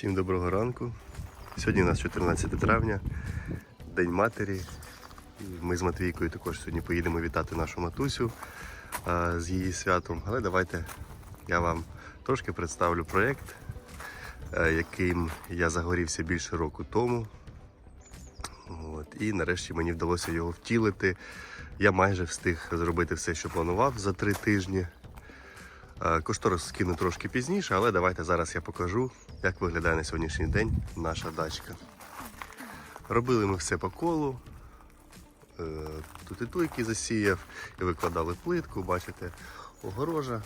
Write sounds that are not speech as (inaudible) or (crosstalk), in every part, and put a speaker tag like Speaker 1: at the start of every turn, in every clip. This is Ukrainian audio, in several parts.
Speaker 1: Всім доброго ранку. Сьогодні у нас 14 травня, День матері. Ми з Матвійкою також сьогодні поїдемо вітати нашу матусю з її святом. Але давайте я вам трошки представлю проєкт, е, яким я загорівся більше року тому. От, і нарешті мені вдалося його втілити. Я майже встиг зробити все, що планував за три тижні. Е, Кошторис скину трошки пізніше, але давайте зараз я покажу, як виглядає на сьогоднішній день наша дачка. Робили ми все по колу. Е, Тут і туйки засіяв, і викладали плитку, бачите, огорожа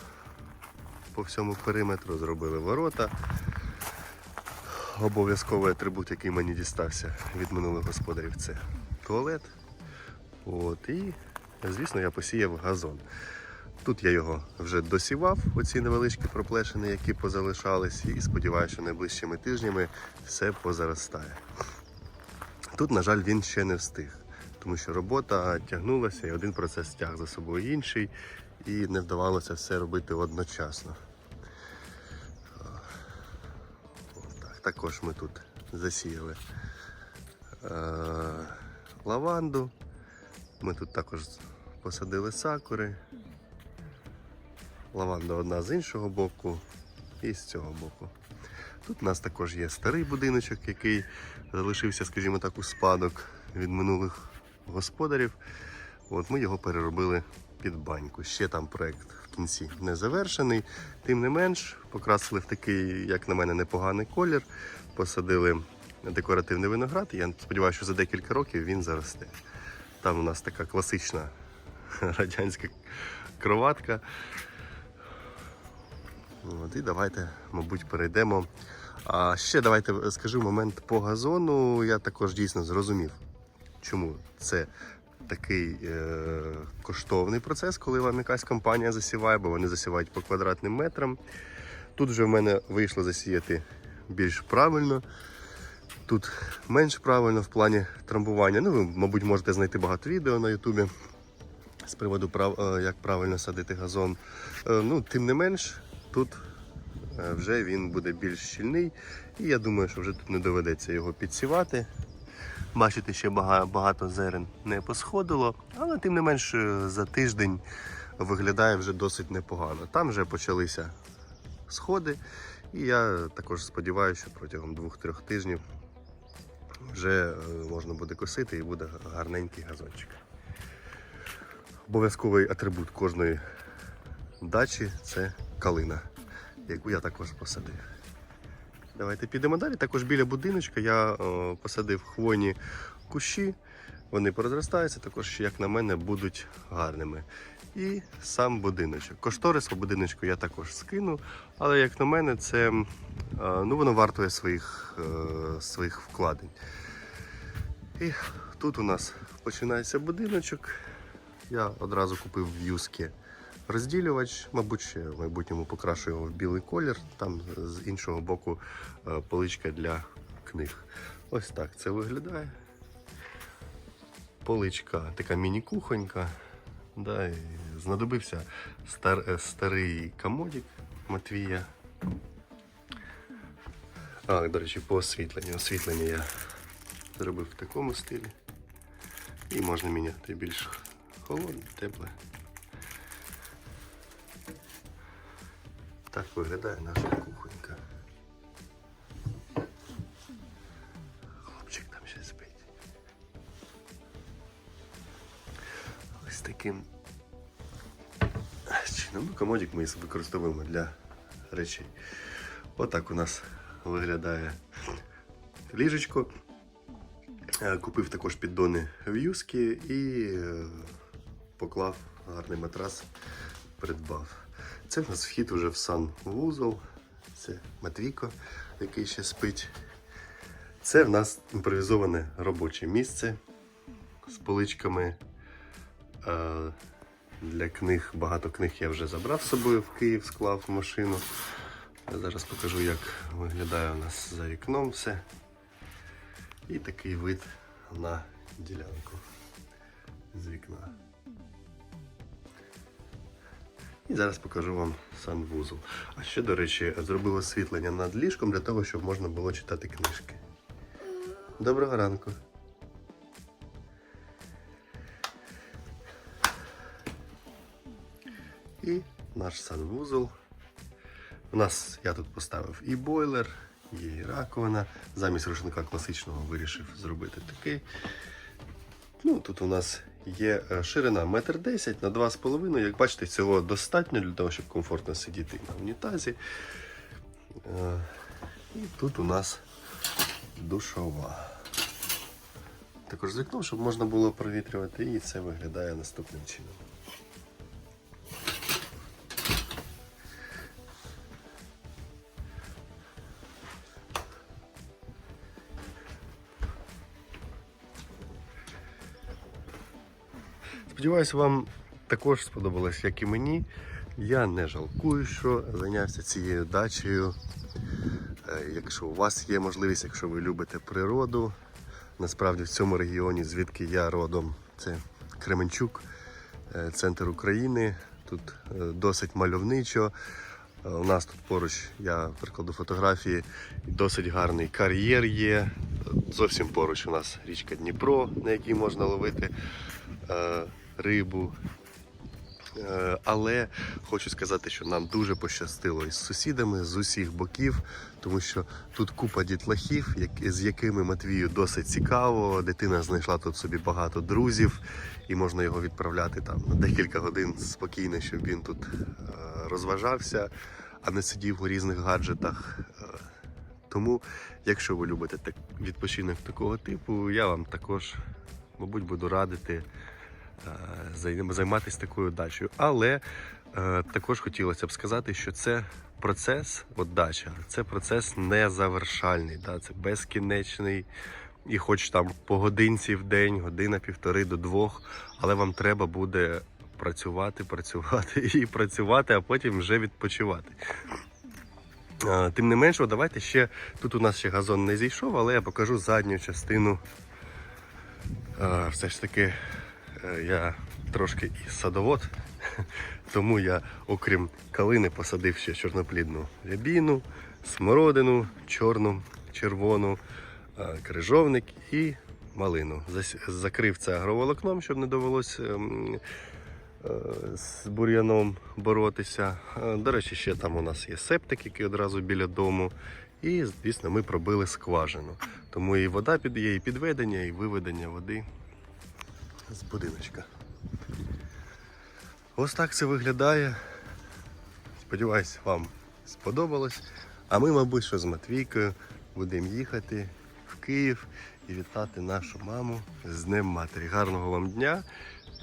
Speaker 1: по всьому периметру, зробили ворота. Обов'язковий атрибут, який мені дістався від минулих господарів, це туалет. От, і, звісно, я посіяв газон. Тут я його вже досівав, оці невеличкі проплешини, які позалишались, і сподіваюся, що найближчими тижнями все позаростає. Тут, на жаль, він ще не встиг, тому що робота тягнулася, і один процес тяг за собою інший, і не вдавалося все робити одночасно. Так. Також ми тут засіяли е- лаванду. Ми тут також посадили сакури. Лаванда одна з іншого боку і з цього боку. Тут у нас також є старий будиночок, який залишився, скажімо так, у спадок від минулих господарів. От ми його переробили під баньку. Ще там проект в кінці не завершений. Тим не менш, покрасили в такий, як на мене, непоганий колір. Посадили декоративний виноград. Я сподіваюся, що за декілька років він заросте. Там у нас така класична (laughs) радянська кроватка. От, і давайте, мабуть, перейдемо. А ще давайте скажу момент по газону. Я також дійсно зрозумів, чому це такий е- коштовний процес, коли вам якась компанія засіває, бо вони засівають по квадратним метрам. Тут вже в мене вийшло засіяти більш правильно. Тут менш правильно в плані трамбування. Ну, ви, мабуть, можете знайти багато відео на Ютубі з приводу прав, е, як правильно садити газон. Е, Ну, тим не менш, тут е, вже він буде більш щільний, і я думаю, що вже тут не доведеться його підсівати. Бачите, ще багато зерен не посходило, але тим не менш е, за тиждень виглядає вже досить непогано. Там вже почалися сходи, і я також сподіваюся, що протягом двох-трьох тижнів вже е, можна буде косити і буде гарненький газончик. Обов'язковий атрибут кожної дачі це калина, яку я також посадив. Давайте підемо далі. Також біля будиночка я е, посадив хвойні кущі. Вони порозростаються, також, як на мене, будуть гарними. І сам будиночок. Кошторис по будиночку я також скину, але як на мене, це е, ну, воно вартує своїх, е, своїх вкладень. І тут у нас починається будиночок. Я одразу купив в юскі розділювач, мабуть, ще в майбутньому покрашу його в білий колір. Там з іншого боку е, поличка для книг. Ось так це виглядає. Поличка така міні-кухонька. Да, і знадобився стар, е, старий комодик Матвія. А, до речі, по освітленню. Освітлення я зробив в такому стилі. І можна міняти більш холодне, тепле. Так виглядає наша кухонька. Хлопчик там ще спить. Ось таким чином. Ну, комодик ми використовуємо для речей. Отак у нас виглядає ліжечко. Е, Купив також піддони в юскі і е, поклав гарний матрас, придбав. Це в нас вхід уже в санвузол. Це Матвійко, який ще спить. Це в нас імпровізоване робоче місце з поличками. Е, Для книг, багато книг я вже забрав з собою в Київ, склав машину. Я зараз покажу, як виглядає у нас за вікном все. І такий вид на ділянку з вікна. І зараз покажу вам санвузол. А ще, до речі, зробив освітлення над ліжком для того, щоб можна було читати книжки. Доброго ранку. І наш санвузол. У нас я тут поставив і бойлер, і раковина. Замість рушника класичного вирішив зробити такий. Ну, тут у нас є е, ширина 1,10 м на 2,5 Як бачите, цього достатньо для того, щоб комфортно сидіти на унітазі. Е, І тут у нас душова. Також з вікном, щоб можна було провітрювати, і це виглядає наступним чином. Сподіваюсь, вам також сподобалось, як і мені. Я не жалкую, що зайнявся цією дачею. Е, Якщо у вас є можливість, якщо ви любите природу, насправді в цьому регіоні, звідки я родом, це Кременчук, е, центр України. Тут е, досить мальовничо. У нас тут поруч, я прикладу фотографії, досить гарний кар'єр є. Зовсім поруч у нас річка Дніпро, на якій можна ловити рибу. Е, Але хочу сказати, що нам дуже пощастило із сусідами з усіх боків, тому що тут купа дітлахів, з якими Матвію досить цікаво. Дитина знайшла тут собі багато друзів, і можна його відправляти там на декілька годин спокійно, щоб він тут е, розважався, а не сидів у різних гаджетах. Е, Тому, якщо ви любите відпочинок такого типу, я вам також, мабуть, буду радити займатися такою дачею. Але е, також хотілося б сказати, що це процес, от дача, це процес незавершальний, да, це безкінечний. І хоч там по годинці в день, година, півтори до двох, але вам треба буде працювати, працювати і працювати, а потім вже відпочивати. Е, Тим не менше, давайте ще тут у нас ще газон не зійшов, але я покажу задню частину. Е, Все ж таки е, я трошки і садовод, (laughs) тому я, окрім калини, посадив ще чорноплідну рябіну, смородину, чорну, червону, е, крижовник і малину. Закрив це агроволокном, щоб не довелося ем, е, з бур'яном боротися. Е, До речі, ще там у нас є септик, який одразу біля дому. І, звісно, ми пробили скважину. Тому і вода є, і підведення, і виведення води з будиночка. Ось так це виглядає. Сподіваюсь, вам сподобалось. А ми, мабуть, що з Матвійкою будемо їхати в Київ і вітати нашу маму з Днем Матері. Гарного вам дня!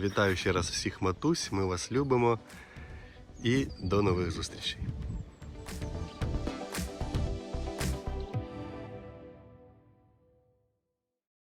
Speaker 1: Вітаю ще раз всіх матусь, ми вас любимо і до нових зустрічей.